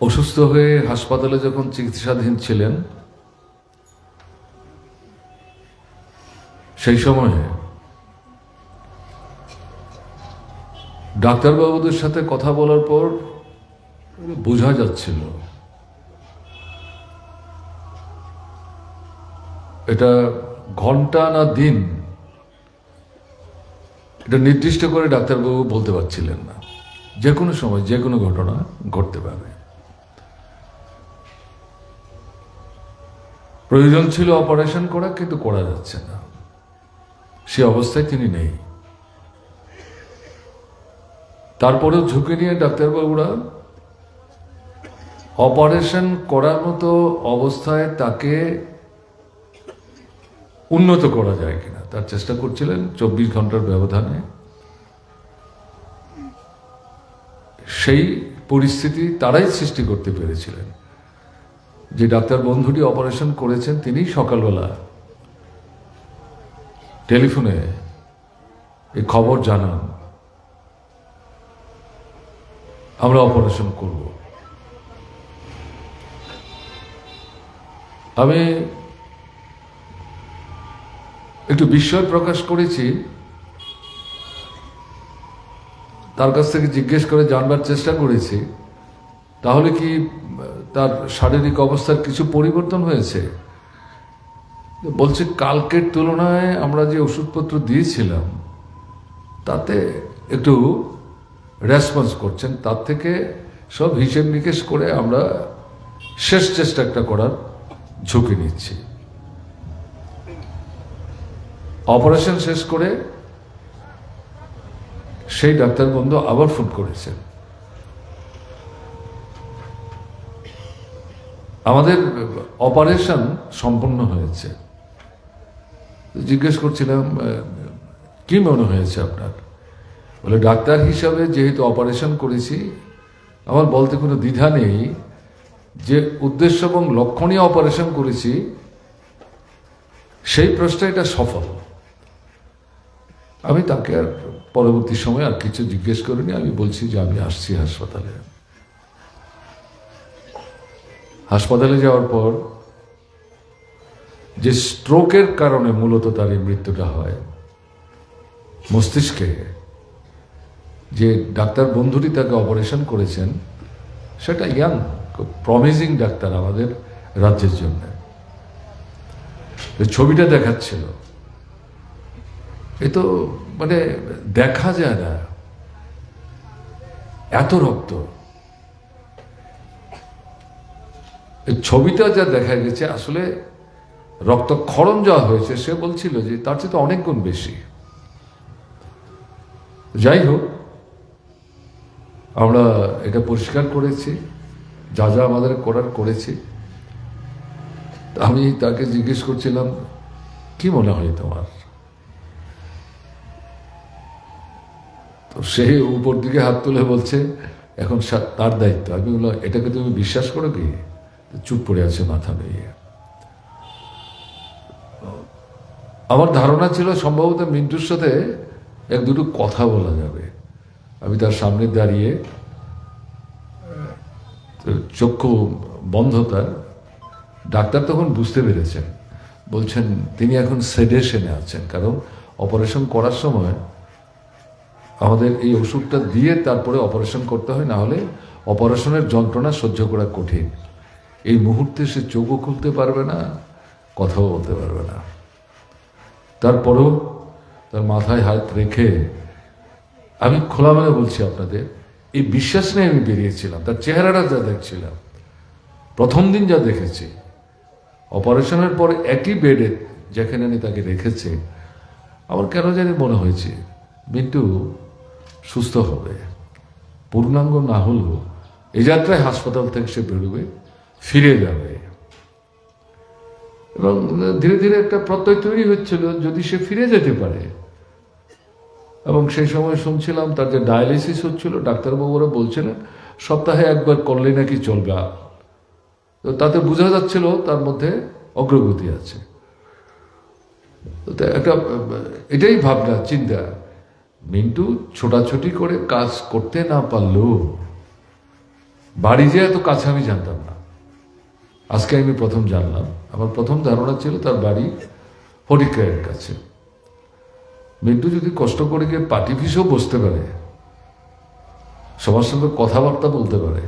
অসুস্থ হয়ে হাসপাতালে যখন চিকিৎসাধীন ছিলেন, সেই সময়ে ডাক্তারবাবুদের সাথে কথা বলার পর বোঝা যাচ্ছিল, এটা ঘণ্টা না দিন, এটা নির্দিষ্ট করে ডাক্তারবাবু বলতে পারছিলেন না। যে কোনো সময়, যে কোনো ঘটনা ঘটতে পারে। প্রয়োজন ছিল অপারেশন করা, কিন্তু করা যাচ্ছে না। সে অবস্থায় তিনি নেই। তারপরেও ঝুঁকে নিয়ে ডাক্তারবাবুরা অপারেশন করার মতো অবস্থায় তাকে উন্নত করা যায় কিনা, তার চেষ্টা করছিলেন চব্বিশ ঘণ্টার ব্যবধানে। সেই পরিস্থিতি তারাই সৃষ্টি করতে পেরেছিলেন। যে ডাক্তার বন্ধুটি অপারেশন করেছেন, তিনি সকালবেলা টেলিফোনে এই খবর জানান, আমরা অপারেশন করব। আমি একটু বিস্ময় প্রকাশ করেছি, তার কাছ থেকে জিজ্ঞেস করে জানবার চেষ্টা করেছি, তাহলে কি তার শারীরিক অবস্থার কিছু পরিবর্তন হয়েছে। বলছে, কালকের তুলনায় আমরা যে ওষুধপত্র দিয়েছিলাম, তাতে একটু রেসপন্স করছেন। তার থেকে সব হিসেব নিকেশ করে আমরা শেষ চেষ্টা একটা করার ঝুঁকি নিচ্ছি। অপারেশন শেষ করে সেই ডাক্তার বন্ধু আবার ফোন করেছেন। আমাদের অপারেশন সম্পন্ন হয়েছে। জিজ্ঞেস করছিলাম কি মনে হয়েছে আপনার? বলে, ডাক্তার হিসাবে যেহেতু অপারেশন করেছি, আমার বলতে কোনো দ্বিধা নেই। যে উদ্দেশ্য এবং লক্ষণীয় অপারেশন করেছি, সেই প্রশ্নে এটা সফল। আমি তাকে আর পরবর্তী সময় আর কিছু জিজ্ঞেস করিনি। আমি বলছি যে আমি আসছি হাসপাতালে। হাসপাতালে যাওয়ার পর যে স্ট্রোকের কারণে মূলত তার এই মৃত্যুটা হয়, মস্তিষ্কে যে ডাক্তার বন্ধুটি তাকে অপারেশন করেছেন, সেটা ইয়াং প্রমিজিং ডাক্তার আমাদের রাজ্যের জন্য। ছবিটা দেখাচ্ছিল। এ তো মানে দেখা যায় না। এত রক্ত এই ছবিটা যা দেখা গেছে, আসলে রক্ত রক্তক্ষরণ যা হয়েছে, সে বলছিল যে তার চেয়ে তো অনেক গুণ বেশি। যাই হোক, আমরা এটা পরিষ্কার করেছি, যা যা আমাদের করার করেছি। আমি তাকে জিজ্ঞেস করছিলাম, কি মনে হয় তোমার? তো সে উপর দিকে হাত তুলে বলছে, এখন তার দায়িত্ব। আমি বললাম, এটাকে তুমি বিশ্বাস করো কি? চুপ করে আছে মাথা নিয়ে। আমার ধারণা ছিল সম্ভবত মিন্টুর সাথে এক দুটো কথা বলা যাবে। আমি তার সামনে দাঁড়িয়ে, চক্ষু বন্ধ তার। ডাক্তার তখন বুঝতে পেরেছেন। বলছেন, তিনি এখন সেডেশনে আছেন, কারণ অপারেশন করার সময় আমাদের এই ওষুধটা দিয়ে তারপরে অপারেশন করতে হয়, না হলে অপারেশনের যন্ত্রণা সহ্য করা কঠিন। এই মুহূর্তে সে চোখও খুলতে পারবে না, কথাও বলতে পারবে না। তারপরেও তার মাথায় হাত রেখে আমি খোলামেলা বলছি আপনাদের, এই বিশ্বাস নিয়ে আমি বেরিয়েছিলাম, তার চেহারাটা যা দেখছিলাম, প্রথম দিন যা দেখেছি, অপারেশনের পরে একই বেডে যেখানে আমি তাকে রেখেছি, আমার কেন জানি মনে হয়েছে, মিন্টু সুস্থ হবে, পূর্ণাঙ্গ না হলেও এই যাত্রায় হাসপাতাল থেকে সে বেরোবে ফিরে যাবে। এবং ধীরে ধীরে একটা প্রত্যয় তৈরি হচ্ছিল যদি সে ফিরে যেতে পারে। এবং সেই সময় শুনছিলাম তার যে ডায়ালিসিস হচ্ছিল, ডাক্তারবাবুরা বলছিলেন, সপ্তাহে একবার করলে নাকি চলবে। তো তাতে বোঝা যাচ্ছিল তার মধ্যে অগ্রগতি আছে। একটা, এটাই ভাবনা, চিন্তা। মিন্টু ছোটাছুটি করে কাজ করতে না পারলেও, বাড়ি যে এত কাছে আমি জানতাম না। আজকে আমি প্রথম জানলাম। আমার প্রথম ধারণা ছিল তার বাড়ি ফটিকের কাছে। মিন্টু যদি কষ্ট করে গিয়ে পার্টি অফিসেও বসতে পারে, সবার সঙ্গে কথাবার্তা বলতে পারে,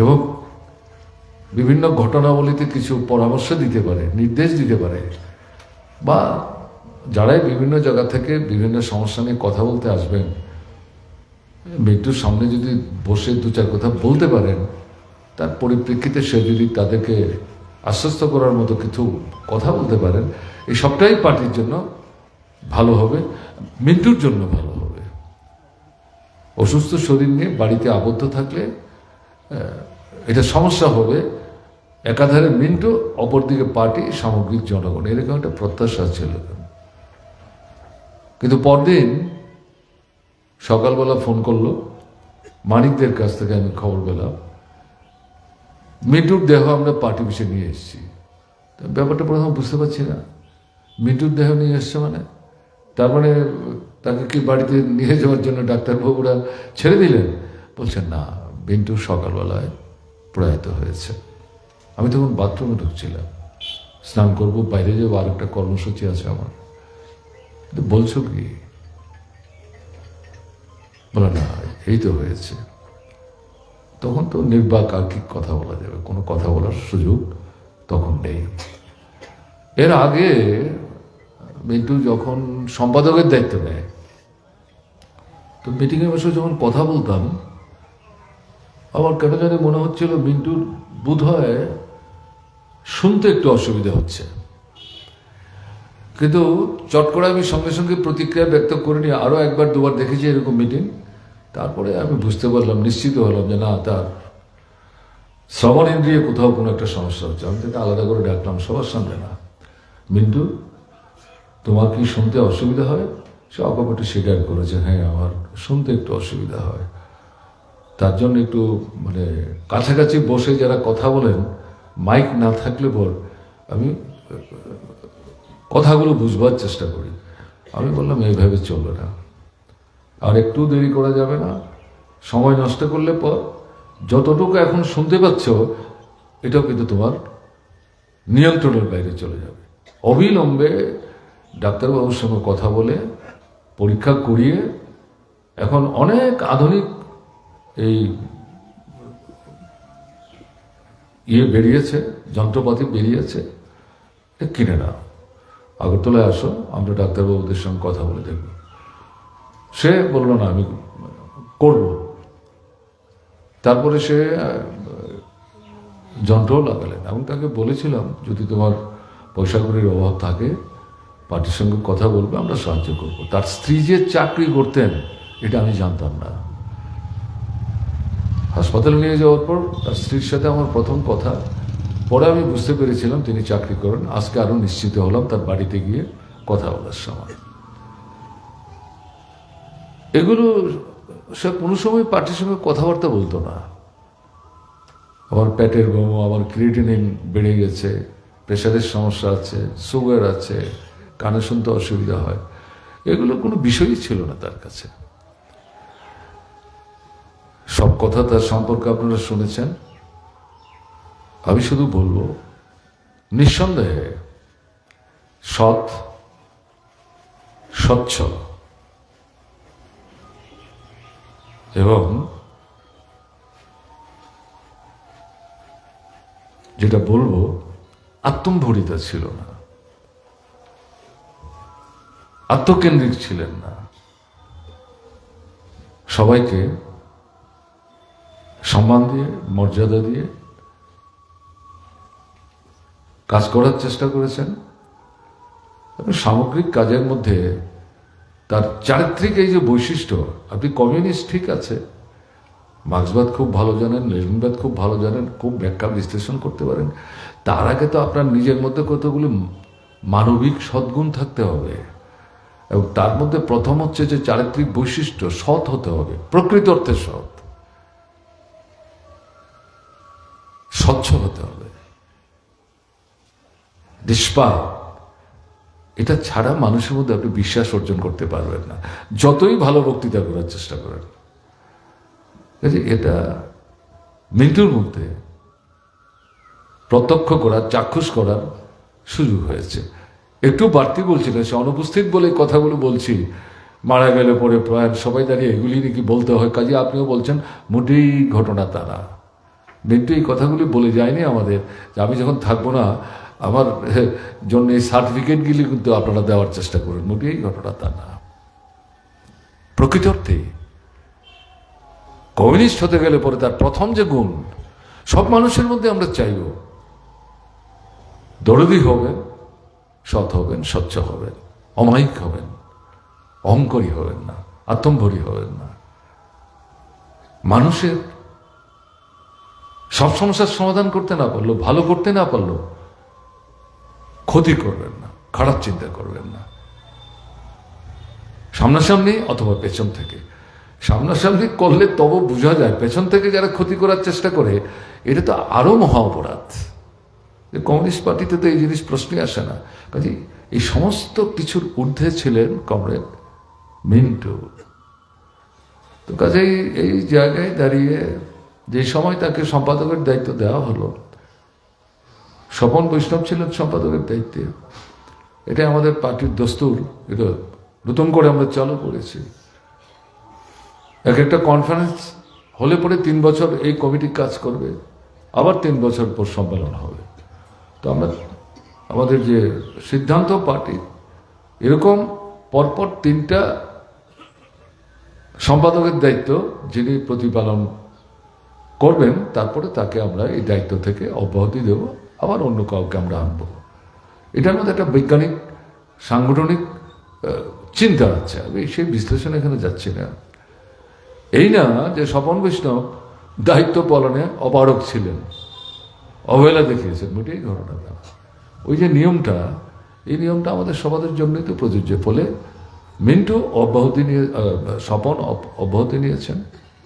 এবং বিভিন্ন ঘটনাবলিতে কিছু পরামর্শ দিতে পারে, নির্দেশ দিতে পারে, বা যারাই বিভিন্ন জায়গা থেকে বিভিন্ন সমস্যা নিয়ে কথা বলতে আসবেন মৃত্যুর সামনে যদি বসে দু চার কথা বলতে পারেন তার পরিপ্রেক্ষিতে সে যদি তাদেরকে আশ্বস্ত করার মতো কিছু কথা বলতে পারেন, এই সবটাই পার্টির জন্য ভালো হবে, মৃত্যুর জন্য ভালো হবে। অসুস্থ শরীর নিয়ে বাড়িতে আবদ্ধ থাকলে এটা সমস্যা হবে। একাধারে মিন্টু, অপরদিকে পার্টি, সামগ্রিক জনগণ। এরকম একটা প্রত্যাশা ছিল। কিন্তু পরদিন সকালবেলা ফোন করল, মানিকদের কাছ থেকে আমি খবর পেলাম। মিন্টুর দেহ আমরা পার্টি অফিসে নিয়ে এসেছি। ব্যাপারটা প্রথম বুঝতে পারছি না। মিন্টুর দেহ নিয়ে এসছে মানে? তার মানে তাকে কি বাড়িতে নিয়ে যাওয়ার জন্য ডাক্তারবাবুরা ছেড়ে দিলেন? বলছেন না, মিন্টু সকালবেলায় প্রয়াত হয়েছে। আমি তখন বাথরুমে ঢুকছিলাম। স্নান করব, বাইরে যাব আরেকটা কর্মসূচি আছে আমার। বলছো কি? বলে, না, এই তো হয়েছে। তখন তো নির্বাক আর কি কথা বলা যাবে, কোনো কথা বলার সুযোগ তখন নেই। এর আগে মিন্টু যখন সম্পাদকের দায়িত্ব নেয়, তো মিটিংয়ে বসে যখন কথা বলতাম, আমার কেন জানি মনে হচ্ছিল মিন্টুর বোধ হয় শুনতে একটু অসুবিধা হচ্ছে। কিন্তু চট করে আমি সঙ্গে সঙ্গে প্রতিক্রিয়া ব্যক্ত করিনি আরও একবার দুবার দেখেছি এরকম মিটিং। তারপরে আমি বুঝতে পারলাম, নিশ্চিত হলাম যে না, তার শ্রবণ ইন্দ্রিয়ে কোথাও কোনো একটা সমস্যা হচ্ছে। আমি তাকে আলাদা করে ডাকলাম, সবার সামনে না। মিন্টু, তোমার কি শুনতে অসুবিধা হয়? সে অকপটে স্বীকার করেছে হ্যাঁ আমার শুনতে একটু অসুবিধা হয়। তার জন্য একটু মানে কাছাকাছি বসে যারা কথা বলেন, মাইক না থাকলে পর আমি কথাগুলো বুঝবার চেষ্টা করি। আমি বললাম, এইভাবে চলবে না। আর একটু দেরি করা যাবে না। সময় নষ্ট করলে পর যতটুকু এখন শুনতে পাচ্ছ, এটাও কিন্তু তোমার নিয়ন্ত্রণের বাইরে চলে যাবে। অবিলম্বে ডাক্তারবাবুর সঙ্গে কথা বলে পরীক্ষা করিয়ে এখন অনেক আধুনিক এই ইয়ে বেরিয়েছে, যন্ত্রপাতি বেরিয়েছে কিনে নাও। আগরতলায় আসো, আমরা ডাক্তারবাবুদের সঙ্গে কথা বলে দেখব। সে বলল না আমি করব। তারপরে সে আহ, যন্ত্রও লাগালেন এবং তাকে বলেছিলাম যদি তোমার পয়সা কড়ির অভাব থাকে পার্টির সঙ্গে কথা বলবে আমরা সাহায্য করব। তার স্ত্রী যে চাকরি করতেন এটা আমি জানতাম না। হাসপাতালে নিয়ে যাওয়ার পর তার স্ত্রীর সাথে আমার প্রথম কথা। পরে আমি বুঝতে পেরেছিলাম তিনি চাকরি করেন। আজকে আরও নিশ্চিত হলাম তার বাড়িতে গিয়ে কথা বলার সময়। এগুলো সে কোনো সময় পার্টির সঙ্গে কথাবার্তা বলতো না। আমার পেটের বমি আমার ক্রিয়েটিনিন বেড়ে গেছে প্রেশারের সমস্যা আছে, সুগার আছে, কানে শুনতে অসুবিধা হয়। এগুলো কোনো বিষয়ই ছিল না তার কাছে। সব কথা তার সম্পর্কে আপনারা শুনেছেন। আমি শুধু বলব, নিঃসন্দেহে সৎ, স্বচ্ছ। এবং যেটা বলব, আত্মম্ভরিতা ছিল না। আত্মকেন্দ্রিক ছিলেন না। সবাইকে সম্মান দিয়ে, মর্যাদা দিয়ে কাজ করার চেষ্টা করেছেন। সামগ্রিক কাজের মধ্যে তার চারিত্রিক এই যে বৈশিষ্ট্য, আপনি কমিউনিস্ট, ঠিক আছে। মার্ক্সবাদ খুব ভালো জানেন লেনিনবাদ খুব ভালো জানেন, খুব ব্যাখ্যা বিশ্লেষণ করতে পারেন। তার আগে তো আপনার নিজের মধ্যে কতগুলো মানবিক সদ্গুণ থাকতে হবে। এবং তার মধ্যে প্রথম হচ্ছে যে চারিত্রিক বৈশিষ্ট্য, সৎ হতে হবে, প্রকৃত অর্থে সৎ। স্বচ্ছ হতে হবে। নিষ্পাপ এটা ছাড়া মানুষের মধ্যে আপনি বিশ্বাস অর্জন করতে পারবেন না। যতই ভালো বক্তৃতা করার চেষ্টা করেন। কাজে এটা মৃত্যুর মধ্যে প্রত্যক্ষ করার, চাক্ষুষ করার সুযোগ হয়েছে। একটু বাড়তি বলছিলেন সে অনুপস্থিত বলে কথাগুলো বলছি। মারা গেলে পরে প্রায় সবাই দাঁড়িয়ে এগুলি নাকি বলতে হয়, কাজে আপনিও বলছেন, মোটেই ঘটনা তারা মিন্টু এই কথাগুলি বলে যায়নি আমাদের। যে আমি যখন থাকব না আমার জন্য এই সার্টিফিকেটগুলি কিন্তু আপনারা দেওয়ার চেষ্টা করুন, মোটেই ঘটনা তা না। প্রকৃত অর্থে, কমিউনিস্ট হতে গেলে পরে তার প্রথম যে গুণ, সব মানুষের মধ্যে আমরা চাইব, দরদি হবেন, সৎ হবেন, স্বচ্ছ হবেন, অমায়িক হবেন, অহংকরী হবেন না, আত্মম্ভরী হবেন না। মানুষের সব সমস্যার সমাধান করতে না পারল ভালো করতে না পারল ক্ষতি করবেন না, খারাপ চিন্তা করবেন না। সামনাসামনি অথবা পেছন থেকে। সামনাসামনি করলে তবু বোঝা যায়, পেছন থেকে যারা ক্ষতি করার চেষ্টা করে, এটা তো আরও মহা অপরাধ। যে কমিউনিস্ট পার্টিতে তো এই জিনিস প্রশ্নই আসে না। কাজে এই সমস্ত কিছুর ঊর্ধ্বে ছিলেন কমরেড মিন্টু। তো কাজেই এই জায়গায় দাঁড়িয়ে যে সময় তাকে সম্পাদকের দায়িত্ব দেওয়া হলো স্বপন বৈষ্ণব ছিলেন সম্পাদকের দায়িত্বে। এটা আমাদের পার্টির দস্তুর। এটা নতুন করে আমরা চালু করেছি। এক একটা কনফারেন্স হলে পরে তিন বছর এই কমিটি কাজ করবে। আবার তিন বছর পর সম্মেলন হবে। তো আমরা, আমাদের যে সিদ্ধান্ত পার্টি, এরকম পরপর তিনটা সম্পাদকের দায়িত্ব যিনি প্রতিপালন করবেন, তারপরে তাকে আমরা এই দায়িত্ব থেকে অব্যাহতি দেব। আবার অন্য কাউকে আমরা আনব। এটার মধ্যে একটা বৈজ্ঞানিক, সাংগঠনিক চিন্তা আছে। আমি সেই বিশ্লেষণ এখানে যাচ্ছি না। এই না যে স্বপন বৈষ্ণব দায়িত্ব পালনে অপারক ছিলেন। অবহেলা দেখিয়েছেন, মোটেই ঘটনা না। ওই যে নিয়মটা, এই নিয়মটা আমাদের সমাজের জন্যই তো প্রযোজ্য। ফলে মিন্টু অব্যাহতি নিয়ে স্বপন অব্যাহতি নিয়েছেন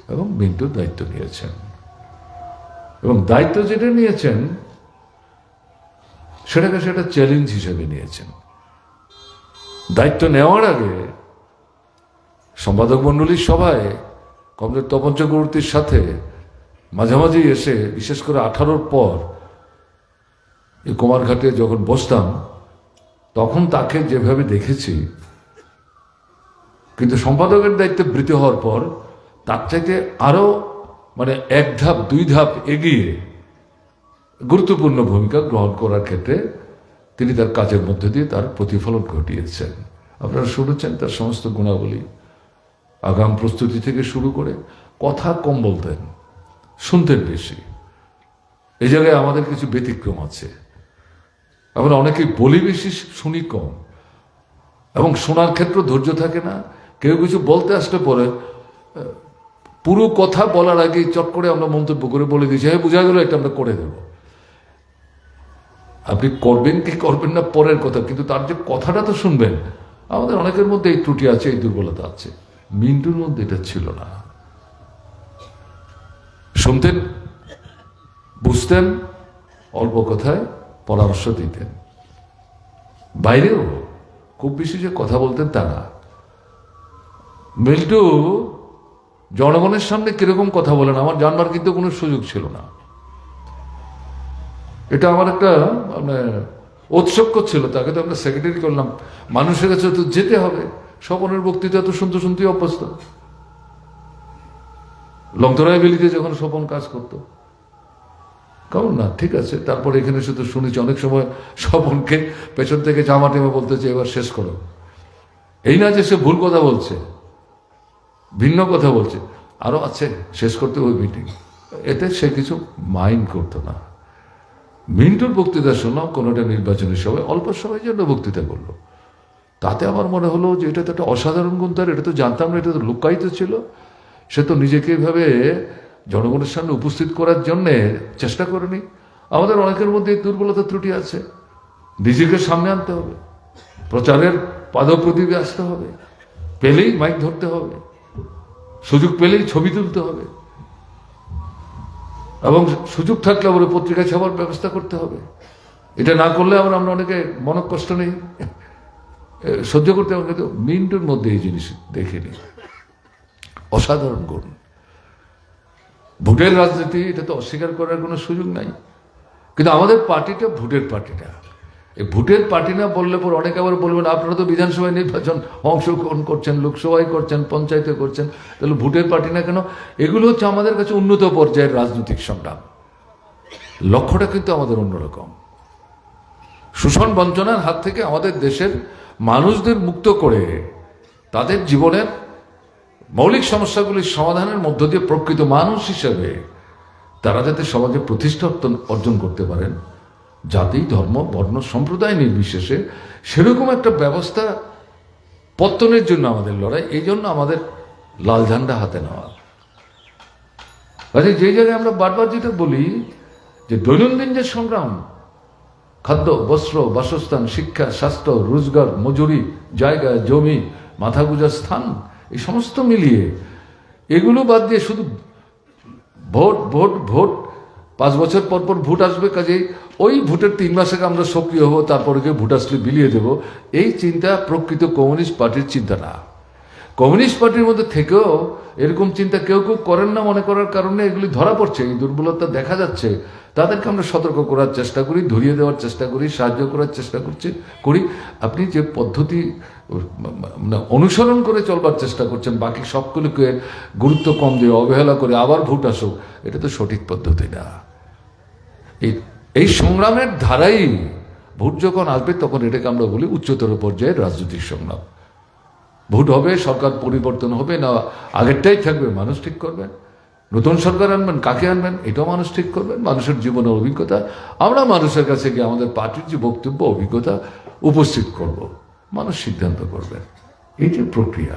এবং মিন্টু দায়িত্ব নিয়েছেন। এবং দায়িত্ব যেটা নিয়েছেন সেটাকে সেটা চ্যালেঞ্জ হিসেবে নিয়েছেন। দায়িত্ব নেওয়ার আগে সম্পাদক মণ্ডলীর সভায় কমরেড তপন চক্রবর্তীর সাথে মাঝামাঝি এসে বিশেষ করে আঠারোর পর এই কুমারঘাটে যখন বসতাম, তখন তাকে যেভাবে দেখেছি, কিন্তু সম্পাদকের দায়িত্বে বৃত হওয়ার পর তার চাইতে আরও মানে এক ধাপ, দুই ধাপ এগিয়ে গুরুত্বপূর্ণ ভূমিকা গ্রহণ করার ক্ষেত্রে তিনি তার কাজের মধ্যে দিয়ে তার প্রতিফলন ঘটিয়েছেন। আপনারা শুনেছেন তার সমস্ত গুণাবলী। আগাম প্রস্তুতি থেকে শুরু করে কথা কম বলতেন, শুনতেন বেশি। এই জায়গায় আমাদের কিছু ব্যতিক্রম আছে। আমরা অনেকেই বলি বেশি, শুনি কম। এবং শোনার ক্ষেত্রে ধৈর্য থাকে না। কেউ কিছু বলতে আসলে পরে পুরো কথা বলার আগে চট করে আমরা মন্তব্য করে বলে দিয়েছি হ্যাঁ বোঝা গেল, এটা আমরা করে দেব। আপনি করবেন কি করবেন না, পরের কথা। কিন্তু তার যে কথাটা তো শুনবেন, আমাদের অনেকের মধ্যে এই ত্রুটি আছে, এই দুর্বলতা আছে। মিন্টুর মধ্যে এটা ছিল না। শুনতেন? বুঝতেন? অল্প কথায় পরামর্শ দিতেন। বাইরেও খুব বেশি যে কথা বলতেন তা না। মিল্টু জনগণের সামনে কীরকম কথা বলেন? আমার জানবার কিন্তু কোনো সুযোগ ছিল না। এটা আমার একটা মানে ঔৎসক্য ছিল, তাকে তো আমরা সেক্রেটারি করলাম। মানুষের কাছে তো যেতে হবে। স্বপনের বক্তৃতা তো শুনতে শুনতেই অভ্যস্ত। লংতরায় বেলিতে যখন স্বপন কাজ করতো। কেমন না, ঠিক আছে, তারপর এখানে শুধু শুনেছি, অনেক সময় স্বপনকে পেছন থেকে জামা টেমে বলতেছে এবার শেষ করো। এই না যে সে ভুল কথা বলছে, ভিন্ন কথা বলছে, আরও আছে, শেষ করতে ওই মিটিং এতে সে কিছু মাইন্ড করতো না। মিন্টুর বক্তৃতা শুনলাম কোনোটা নির্বাচনের সভায়? অল্প সময়ের জন্য বক্তৃতা করল। তাতে আমার মনে হলো যে এটা তো একটা অসাধারণ গুণ তার, এটা তো জানতাম না, এটা তো লুকায়িত ছিল। সে তো নিজেকে এভাবে জনগণের সামনে উপস্থিত করার জন্যে চেষ্টা করেনি। আমাদের অনেকের মধ্যে দুর্বলতা ত্রুটি আছে। নিজেকে সামনে আনতে হবে। প্রচারের পাদপ্রদীপে আসতে হবে। পেলেই মাইক ধরতে হবে। সুযোগ পেলেই ছবি তুলতে হবে। এবং সুযোগ থাকলে আমরা পত্রিকা ছাপার ব্যবস্থা করতে হবে। এটা না করলে আমরা আমরা অনেকে মনকষ্ট নেই। সহ্য করতে হবে কিন্তু মিন্টুর মধ্যে এই জিনিস দেখিনি অসাধারণ গুণ। ভোটের রাজনীতি, এটা তো অস্বীকার করার কোনো সুযোগ নাই। কিন্তু আমাদের পার্টিটা ভোটের পার্টি না এই ভোটের পার্টি না বললে পর অনেকে আবার বলবেন, আপনারা তো বিধানসভায় নির্বাচন অংশগ্রহণ করছেন, লোকসভায় করছেন, পঞ্চায়েতে করছেন, তাহলে ভোটের পার্টি না কেন? এগুলো হচ্ছে আমাদের কাছে উন্নত পর্যায়ের রাজনৈতিক সংগ্রাম। লক্ষ্যটা কিন্তু আমাদের অন্যরকম। শোষণ বঞ্চনার হাত থেকে আমাদের দেশের মানুষদের মুক্ত করে তাদের জীবনের মৌলিক সমস্যাগুলির সমাধানের মধ্য দিয়ে প্রকৃত মানুষ হিসেবে তারা যাতে সমাজে প্রতিষ্ঠা অর্জন- করতে পারেন জাতি, ধর্ম, বর্ণ, সম্প্রদায় নির্বিশেষে সেরকম একটা ব্যবস্থা পত্তনের জন্য আমাদের লড়াই। এই জন্য আমাদের লাল ঝান্ডা হাতে নেওয়া। আচ্ছা যেই জায়গায় আমরা বারবার যেটা বলি যে দৈনন্দিন যে সংগ্রাম, খাদ্য, বস্ত্র, বাসস্থান, শিক্ষা, স্বাস্থ্য, রোজগার, মজুরি, জায়গা, জমি মাথা গুজার স্থান, এই সমস্ত মিলিয়ে এগুলো বাদ দিয়ে শুধু ভোট ভোট ভোট পাঁচ বছর পর পর ভোট আসবে, কাজেই ওই ভোটের তিন মাসে আমরা সক্রিয় হব, তারপরে গিয়ে ভোট আসলে বিলিয়ে দেব। এই চিন্তা প্রকৃত কমিউনিস্ট পার্টির চিন্তা না। কমিউনিস্ট পার্টির মধ্যে থেকেও এরকম চিন্তা কেউ কেউ করেন না মনে করার কারণে এগুলি ধরা পড়ছে, এই দুর্বলতা দেখা যাচ্ছে। তাদেরকে আমরা সতর্ক করার চেষ্টা করি, ধরিয়ে দেওয়ার চেষ্টা করি, সাহায্য করার চেষ্টা করছি, করি। আপনি যে পদ্ধতি অনুসরণ করে চলবার চেষ্টা করছেন, বাকি সবগুলোকে গুরুত্ব কম দিয়ে অবহেলা করে আবার ভোট আসুক, এটা তো সঠিক পদ্ধতি না। এই সংগ্রামের ধারাই ভোট যখন আসবে তখন এটাকে আমরা বলি উচ্চতর পর্যায়ের রাজনৈতিক সংগ্রাম। ভোট হবে, সরকার পরিবর্তন হবে, না আগেরটাই থাকবে, মানুষ ঠিক করবেন। নতুন সরকার আনবেন, কাকে আনবেন, এটাও মানুষ ঠিক করবেন। মানুষের জীবনের অভিজ্ঞতা, আমরা মানুষের কাছে গিয়ে আমাদের পার্টির যে বক্তব্য, অভিজ্ঞতা উপস্থিত করব। মানুষ সিদ্ধান্ত করবেন এই যে প্রক্রিয়া।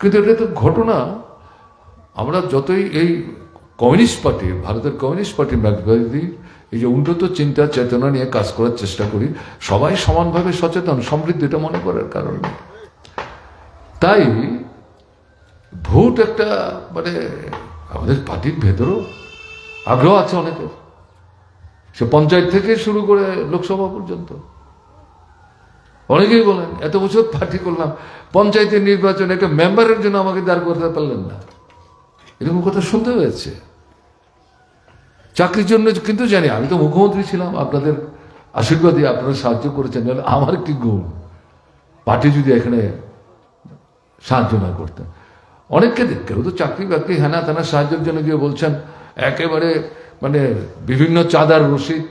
কিন্তু এটা তো ঘটনা। আমরা যতই এই কমিউনিস্ট পার্টি, ভারতের কমিউনিস্ট পার্টি ব্যাপারে এই যে উন্নত চিন্তা, চেতনা নিয়ে কাজ করার চেষ্টা করি, সবাই সমানভাবে সচেতন, সমৃদ্ধ, এটা মনে করার কারণে। তাই ভোট একটা মানে আমাদের পার্টির ভেতরেও আগ্রহ আছে অনেকের। সে পঞ্চায়েত থেকে শুরু করে লোকসভা পর্যন্ত। অনেকেই বলেন, এত বছর পার্টি করলাম পঞ্চায়েতের নির্বাচনে, একটা মেম্বারের জন্য আমাকে দাঁড় করতে পারলেন না। এরকম কথা শুনতে হয়েছে। চাকরির জন্য কিন্তু জানি, আমি তো মুখ্যমন্ত্রী ছিলাম, আপনাদের আশীর্বাদে আপনারা সাহায্য করেছেন, নাহলে আমার কি গুণ, পার্টি যদি এখানে সাহায্য না করতেন। অনেককে কেউ তো চাকরি বাকরি হেনা তেনা সাহায্যের জন্য গিয়ে বলছেন, একেবারে মানে বিভিন্ন চাঁদার রসিদ,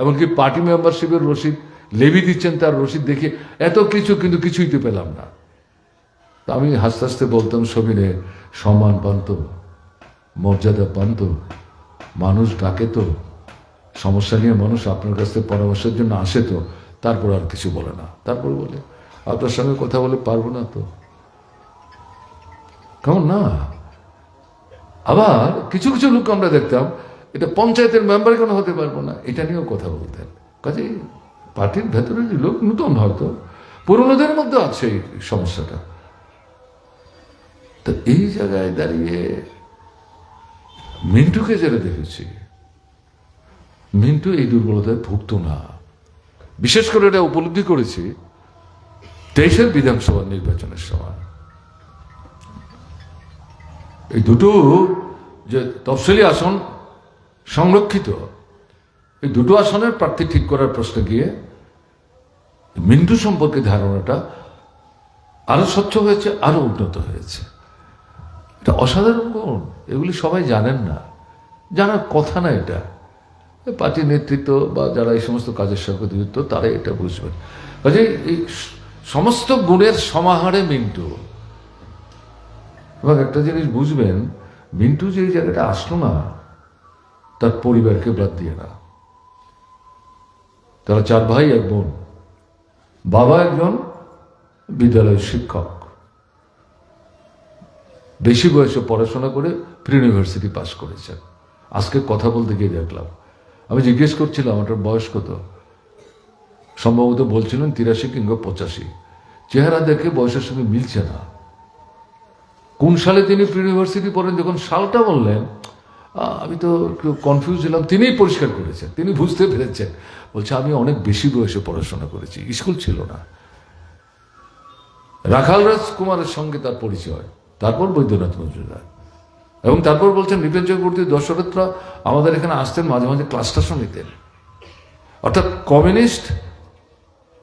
এমনকি পার্টি মেম্বারশিপের রসিদ লেবি দিচ্ছেন তার রসিদ দেখে, এত কিছু কিন্তু কিছুই তো পেলাম না। তা আমি হাসতে হাসতে বলতাম সবিনে সম্মান পান্ত মর্যাদা পান্ত মানুষ ডাকে তো, সমস্যা নিয়ে মানুষ আপনার কাছ থেকে পরামর্শের জন্য আসে তো, তারপর আর কিছু বলে না। তারপর বলে, আপনার সঙ্গে কথা বলে পারব না তো। কেমন না? আবার কিছু কিছু লোক আমরা দেখতাম, এটা পঞ্চায়েতের মেম্বার কেন হতে পারব না? এটা নিয়েও কথা বলতেন। কাজে পার্টির ভেতরে যে লোক নতুন হয়তো, পুরনোদের মধ্যে আছে এই সমস্যাটা। তো এই জায়গায় দাঁড়িয়ে মিন্টুকে যেটা দেখেছি, মিন্টু এই দুর্বলতায় ভুগত না। বিশেষ করে এটা উপলব্ধি করেছি তেইশের বিধানসভা নির্বাচনের সময়। এই দুটো যে তফসিলি আসন সংরক্ষিত, এই দুটো আসনের প্রার্থী ঠিক করার প্রশ্নে গিয়ে মিন্টু সম্পর্কে ধারণাটা আরও স্বচ্ছ হয়েছে, আরও উন্নত হয়েছে। এটা অসাধারণ গুণ এগুলি সবাই জানেন না। জানার কথা না এটা। পার্টি নেতৃত্ব বা যারা এই সমস্ত কাজের সঙ্গে যুক্ত, তারাই এটা বুঝবেন। কাজে এই সমস্ত গুণের সমাহারে মিন্টু। এবং একটা জিনিস বুঝবেন, মিন্টু যে জায়গাটা আসলো না, তার পরিবারকে বাদ দিয়ে না। তারা চার ভাই, এক বোন। বাবা একজন বিদ্যালয়ের শিক্ষক। বেশি বয়সে পড়াশোনা করে প্রি ইউনিভার্সিটি পাস করেছেন। আজকে কথা বলতে গিয়ে দেখলাম, আমি জিজ্ঞেস করছিলাম ওটার বয়স কত? সম্ভবত বলছিলেন তিরাশি কিংবা পঁচাশি। চেহারা দেখে বয়সের সঙ্গে মিলছে না। কোন সালে তিনি প্রি ইউনিভার্সিটি পড়েন, যখন সালটা বললেন আমি তো একটু কনফিউজ ছিলাম। তিনিই পরিষ্কার করেছেন, তিনি বুঝতে পেরেছেন। বলছে, আমি অনেক বেশি বয়সে পড়াশোনা করেছি। স্কুল ছিল না। রাখাল রাজ কুমারের সঙ্গে তার পরিচয়। তারপর বৈদ্যনাথ মজুমদার। এবং তারপর বলছেন নৃপেন চক্রবর্তী দশরথরা আমাদের এখানে আসতেন, মাঝে মাঝে ক্লাস টাসও নিতেন অর্থাৎ কমিউনিস্ট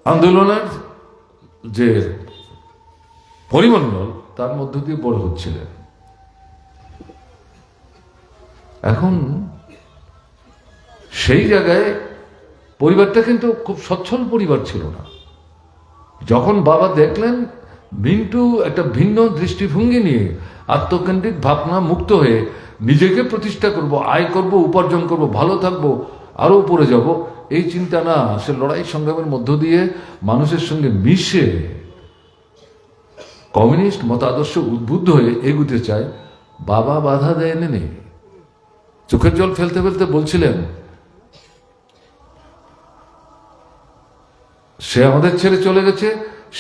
আন্দোলনের যে পরিমণ্ডল, তার মধ্য দিয়ে বড় হচ্ছিলেন। এখন সেই জায়গায় পরিবারটা কিন্তু খুব সচ্ছল পরিবার ছিল না। যখন বাবা দেখলেন, মিন্টু একটা ভিন্ন দৃষ্টিভঙ্গি নিয়ে আত্মকেন্দ্রিক ভাবনা মুক্ত হয়ে নিজেকে প্রতিষ্ঠা করব, আয় করব, উপার্জন করব, ভালো থাকব আরও উপরে যাব, এই চিন্তা না, সে লড়াই সংগ্রামের মধ্য দিয়ে মানুষের সঙ্গে মিশে কমিউনিস্ট মতাদর্শ উদ্বুদ্ধ হয়ে এগুতে চায়। বাবা বাধা দেয়নি নেই চোখের জল ফেলতে ফেলতে বলছিলেন সে আমাদের ছেড়ে চলে গেছে,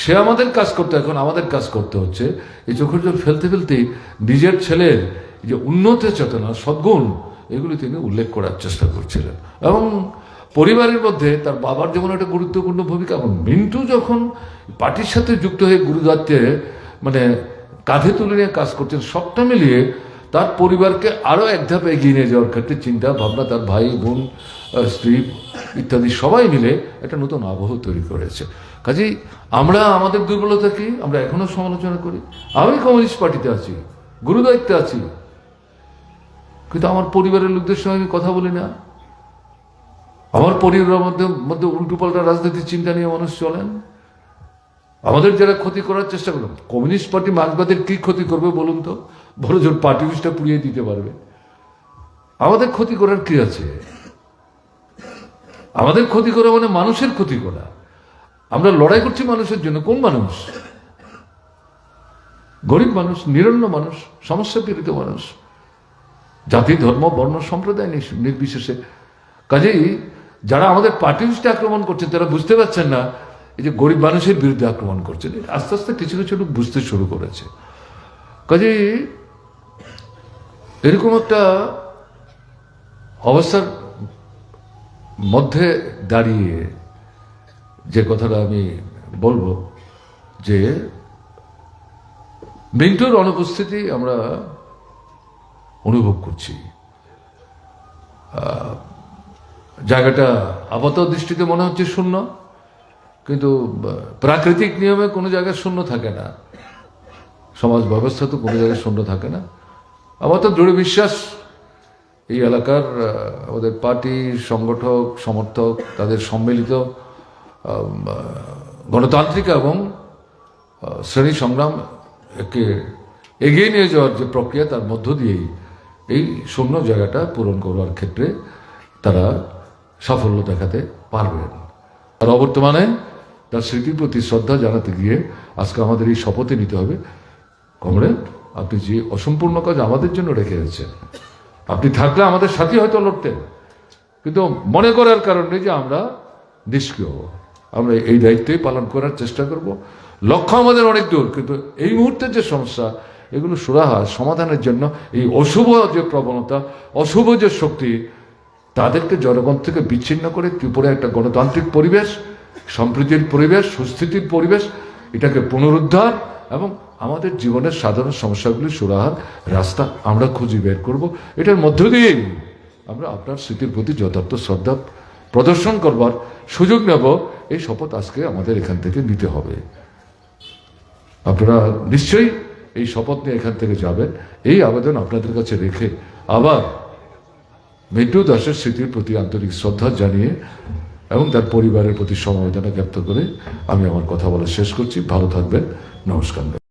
সে আমাদের কাজ করতে, এখন আমাদের কাজ করতে হচ্ছে। এই চোখের জল ফেলতে ফেলতেই নিজের ছেলের যে উন্নত চেতনা, সদ্গুণ, এগুলি তিনি উল্লেখ করার চেষ্টা করছিলেন। এবং পরিবারের মধ্যে তার বাবার যেমন একটা গুরুত্বপূর্ণ ভূমিকা, এবং মিন্টু যখন পার্টির সাথে যুক্ত হয়ে গুরুদাত্তে মানে কাঁধে তুলে নিয়ে কাজ করছেন, সবটা মিলিয়ে তার পরিবারকে আরও এক ধাপ এগিয়ে নিয়ে যাওয়ার ক্ষেত্রে চিন্তা, ভাবনা, তার ভাই, বোন স্ত্রী ইত্যাদি সবাই মিলে একটা নতুন আবহ তৈরি করেছে। কাজেই আমরা, আমাদের দুর্বলতা কি? আমরা এখনও সমালোচনা করি। আমি কমিউনিস্ট পার্টিতে আছি গুরুদায়িত্বে আছি। কিন্তু আমার পরিবারের লোকদের সঙ্গে আমি কথা বলি না। আমার পরিবারের মধ্যে মধ্যে উল্টোপাল্টা রাজনীতির চিন্তা নিয়ে মানুষ চলেন। আমাদের যারা ক্ষতি করার চেষ্টা করলাম কমিউনিস্ট পার্টি মার্ক্সবাদের কি ক্ষতি করবে বলুন তো? বড় জোর পার্টি পুড়িয়ে দিতে পারবে। আমাদের ক্ষতি করার কি আছে? আমাদের ক্ষতি করা মানে মানুষের ক্ষতি করা। আমরা লড়াই করছি মানুষের জন্য, কোন মানুষ? গরিব মানুষ, নিরন্ন মানুষ সমস্যা পীড়িত মানুষ। জাতি, ধর্ম, বর্ণ, সম্প্রদায় নির্বিশেষে। কাজেই যারা আমাদের পার্টি আক্রমণ করছেন তারা বুঝতে পারছেন না, এই যে গরিব মানুষের বিরুদ্ধে আক্রমণ করছেন আস্তে আস্তে কিছু কিছু লোক বুঝতে শুরু করেছে। কাজেই এরকম একটা অবস্থার মধ্যে দাঁড়িয়ে যে কথাটা আমি বলব, যে মিন্টুর অনুপস্থিতি আমরা অনুভব করছি। জায়গাটা আপাত দৃষ্টিতে মনে হচ্ছে শূন্য, কিন্তু প্রাকৃতিক নিয়মে কোনো জায়গায় শূন্য থাকে না। সমাজ ব্যবস্থা তো কোনো জায়গায় শূন্য থাকে না। আমার তো দৃঢ় বিশ্বাস এই এলাকার আমাদের পার্টি, সংগঠক, সমর্থক, তাদের সম্মিলিত গণতান্ত্রিক এবং শ্রেণি সংগ্রাম একে এগিয়ে নিয়ে যাওয়ার যে প্রক্রিয়া তার মধ্য দিয়েই এই শূন্য জায়গাটা পূরণ করবার ক্ষেত্রে তারা সাফল্য দেখাতে পারবেন। আর অবর্তমানে তার স্মৃতির প্রতি শ্রদ্ধা জানাতে গিয়ে আজকে আমাদের এই শপথে নিতে হবে। কমরেড? আপনি যে অসম্পূর্ণ কাজ আমাদের জন্য রেখে গেছেন আপনি থাকলে আমাদের সাথে হয়তো লড়তেন। কিন্তু মনে করার কারণে যে আমরা নিষ্ক্রিয়। আমরা এই দায়িত্বই পালন করার চেষ্টা করব। লক্ষ্য আমাদের অনেক দূর, কিন্তু এই মুহূর্তের যে সমস্যা, এগুলো সুরাহা, সমাধানের জন্য এই অশুভ যে প্রবণতা, অশুভ যে শক্তি, তাদেরকে জনগণ থেকে বিচ্ছিন্ন করে ত্রিপুরা একটা গণতান্ত্রিক পরিবেশ, সম্প্রীতির পরিবেশ, সুস্থিতির পরিবেশ, এটাকে পুনরুদ্ধার এবং আমাদের জীবনের সাধারণ সমস্যাগুলি সুরাহার রাস্তা আমরা খুঁজে বের করব। এটার মধ্য দিয়েই আমরা আপনার স্মৃতির প্রতি যথার্থ শ্রদ্ধা প্রদর্শন করবার সুযোগ নেব। এই শপথ আজকে আমাদের এখান থেকে নিতে হবে। আপনারা নিশ্চয়ই এই শপথ নিয়ে এখান থেকে যাবেন। এই আবেদন আপনাদের কাছে রেখে আবার মিন্টু দাসের স্মৃতির প্রতি আন্তরিক শ্রদ্ধা জানিয়ে এবং তার পরিবারের প্রতি সমবেদনা জ্ঞাপ্ত করে আমি আমার কথা বলা শেষ করছি। ভালো থাকবেন। নমস্কার